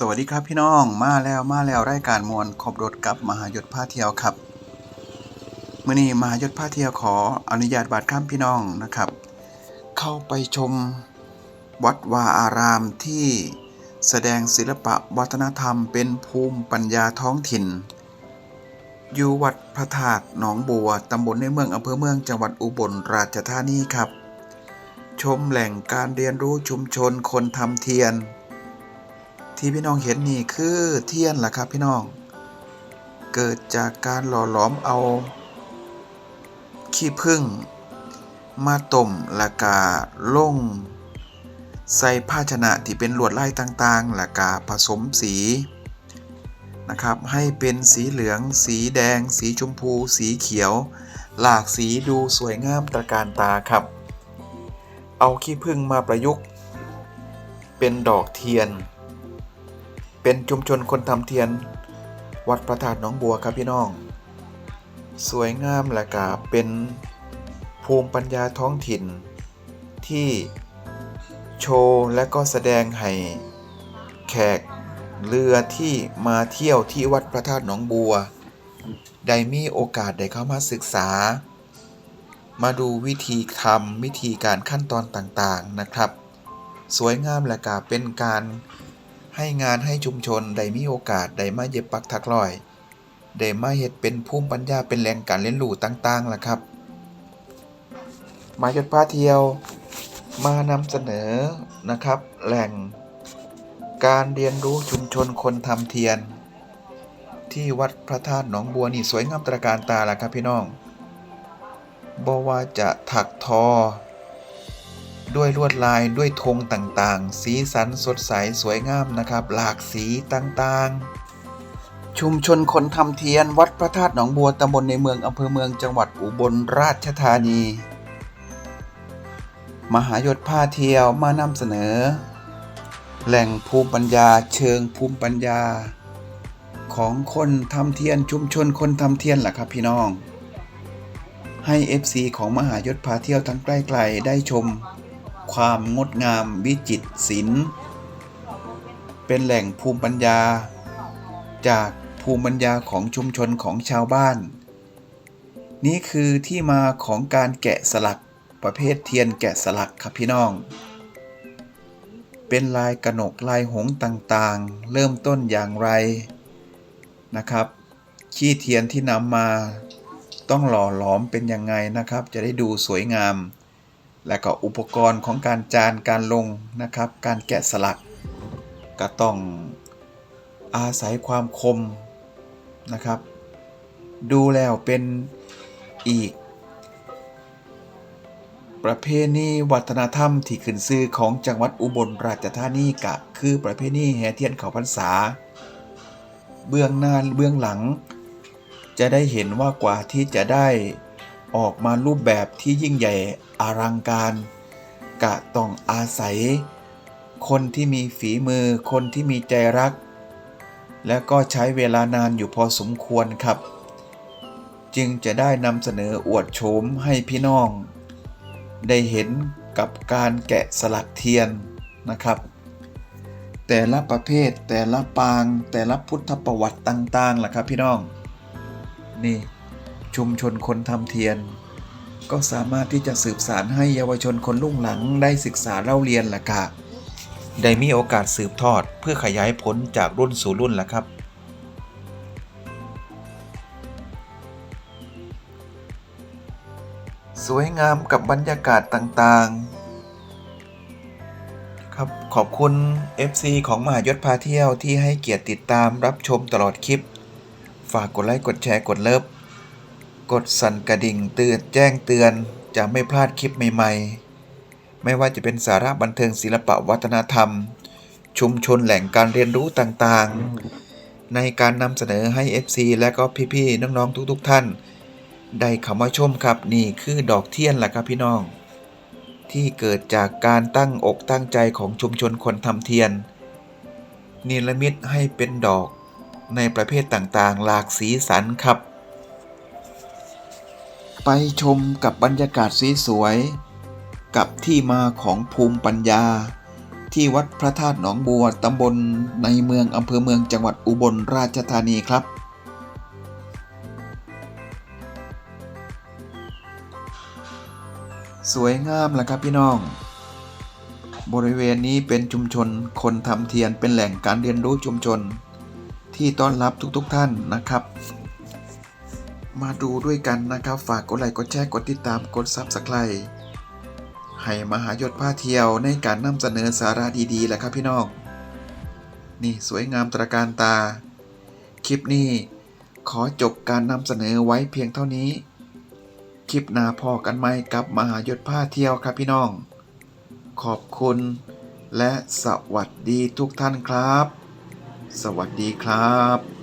สวัสดีครับพี่น้องมาแล้วมาแล้วรายการมวลขบรถกับมหายศพาเที่ยวครับมื่อนี้มหายศพาเที่ยวขออนุญาตบาดข้ามพี่น้องนะครับ เข้าไปชมวัดวาอารามที่แสดงศิลปะวัฒนธรรมเป็นภูมิปัญญาท้องถิ่น อยู่วัดพระธาตุหนองบัวตำบลในเมืองอำเภอเมืองจังหวัดอุบลราชธานีครับ ชมแหล่งการเรียนรู้ชุมชนคนทำเทียน ที่พี่น้องเห็นนี่คือเทียนล่ะครับพี่น้อง เกิดจากการหล่อหลอมเอา ขี้ผึ้งมาต้มละกาล่ง ใส่ภาชนะที่เป็นลวดลายต่างๆละกาผสมสีนะครับให้เป็นสีเหลือง สีแดง สีชมพู สีเขียว หลากสีดูสวยงามตระการตาครับ เอาขี้ผึ้งมาประยุกต์ เป็นดอกเทียน เป็นชุมชนคนทำเทียน วัดพระธาตุหนองบัวครับพี่น้อง สวยงามและกาเป็นภูมิปัญญาท้องถิ่น ที่โชว์และก็แสดงให้แขกเรือที่มาเที่ยวที่วัดพระธาตุหนองบัว ได้มีโอกาสได้เข้ามาศึกษา มาดูวิธีทำวิธีการขั้นตอนต่างๆนะครับ สวยงามและกาเป็นการ ให้งานให้ชุมชนได้มีโอกาสได้มาเย็บปักถักร้อยได้มาเฮ็ดเป็นภูมิปัญญาเป็นแหล่งการเรียนรู้ต่างๆล่ะครับมาจดพาเที่ยวมานำเสนอนะครับ แหล่งการเรียนรู้ชุมชนคนทำเทียน ที่วัดพระธาตุหนองบัวนี่สวยงามตระการตาล่ะครับพี่น้องบ่ว่าจะถักทอ ด้วยลวดลายด้วยธงต่างๆ สีสันสดใสสวยงามนะครับ หลากสีต่างๆ ชุมชนคนทำเทียนวัดพระธาตุหนองบัวตำบลในเมืองอำเภอเมืองจังหวัดอุบลราชธานี มหายศพาเที่ยวมานำเสนอ แหล่งภูมิปัญญาเชิงภูมิปัญญา ของคนทำเทียนชุมชนคนทำเทียนล่ะครับพี่น้อง ให้ FC ของมหายศพาเที่ยวทั้งใกล้ๆได้ชม ความงดงามวิจิตรศิลป์เป็นแหล่งภูมิปัญญา จากภูมิปัญญาของชุมชนของชาวบ้าน นี่คือที่มาของการแกะสลักประเภทเทียนแกะสลักครับพี่น้อง เป็นลายกระหนกลายหงส์ต่างๆ เริ่มต้นอย่างไรนะครับ ขี้เทียนที่นำมาต้องหล่อหลอมเป็นยังไงนะครับ จะได้ดูสวยงาม และก็อุปกรณ์ของการจานการลงนะครับ การแกะสลัก ก็ต้องอาศัยความคมนะครับ ดูแล้วเป็นอีก ประเพณีวัฒนธรรมที่ขึ้นชื่อของจังหวัดอุบลราชธานีกะ คือประเพณีแห่เทียนเขาพรรษา เบื้องหน้าเบื้องหลัง จะได้เห็นว่ากว่าที่จะได้ ออกมารูปแบบที่ยิ่งใหญ่อลังการ กะต้องอาศัย คนที่มีฝีมือ คนที่มีใจรัก และก็ใช้เวลานานอยู่พอสมควรครับ จึงจะได้นำเสนออวดโฉมให้พี่น้อง ได้เห็นกับการแกะสลักเทียนนะครับ แต่ละประเภทแต่ละปาง แต่ละพุทธประวัติต่างๆล่ะครับพี่น้องนี่ ชุมชนคนทำเทียน ก็สามารถที่จะสืบสารให้เยาวชนคนรุ่งหลังได้ศึกษาเล่าเรียนล่ะค่ะได้มีโอกาสสืบทอดเพื่อขยายผลจากรุ่นสู่รุ่นล่ะครับ สวยงามกับบรรยากาศต่างๆ ครับขอบคุณ FC ของมหายศพาเที่ยวที่ให้เกียรติติดตามรับชมตลอดคลิป ฝากกดไลค์กดแชร์กดเลิฟ กดสั่นกระดิ่งเตือนแจ้งเตือนจะไม่พลาดคลิปใหม่ๆ ไม่ว่าจะเป็นสาระบันเทิงศิลปะวัฒนธรรม ชุมชนแหล่งการเรียนรู้ต่างๆ ในการนำเสนอให้ FC และก็พี่ๆน้องๆทุกๆ ท่าน ได้เข้ามาชมครับนี่คือดอกเทียนล่ะครับพี่น้อง ที่เกิดจากการตั้งอกตั้งใจของชุมชนคนทำเทียน นิรมิตให้เป็นดอกในประเภทต่างๆ หลากสีสันครับ ไปชมกับบรรยากาศสวยๆกับที่มาของภูมิปัญญา ที่วัดพระธาตุหนองบัวตำบลในเมืองอำเภอเมืองจังหวัดอุบลราชธานีครับ สวยงามแหละครับพี่น้อง บริเวณนี้เป็นชุมชนคนทำเทียนเป็นแหล่งการเรียนรู้ชุมชน ที่ต้อนรับทุกๆทท่านนะครับ มาดูด้วยกันนะครับ ฝากกดไลค์กดแชร์กดติดตามกดซับสไครต์ให้มหายศผ้าเที่ยวในการนำเสนอสาระดีๆแหละครับพี่น้อง นี่สวยงามตระการตา คลิปนี้ขอจบการนำเสนอไว้เพียงเท่านี้ คลิปหน้าพอกันไหมกับมหายศผ้าเที่ยวครับพี่น้อง ขอบคุณและสวัสดีทุกท่านครับ สวัสดีครับ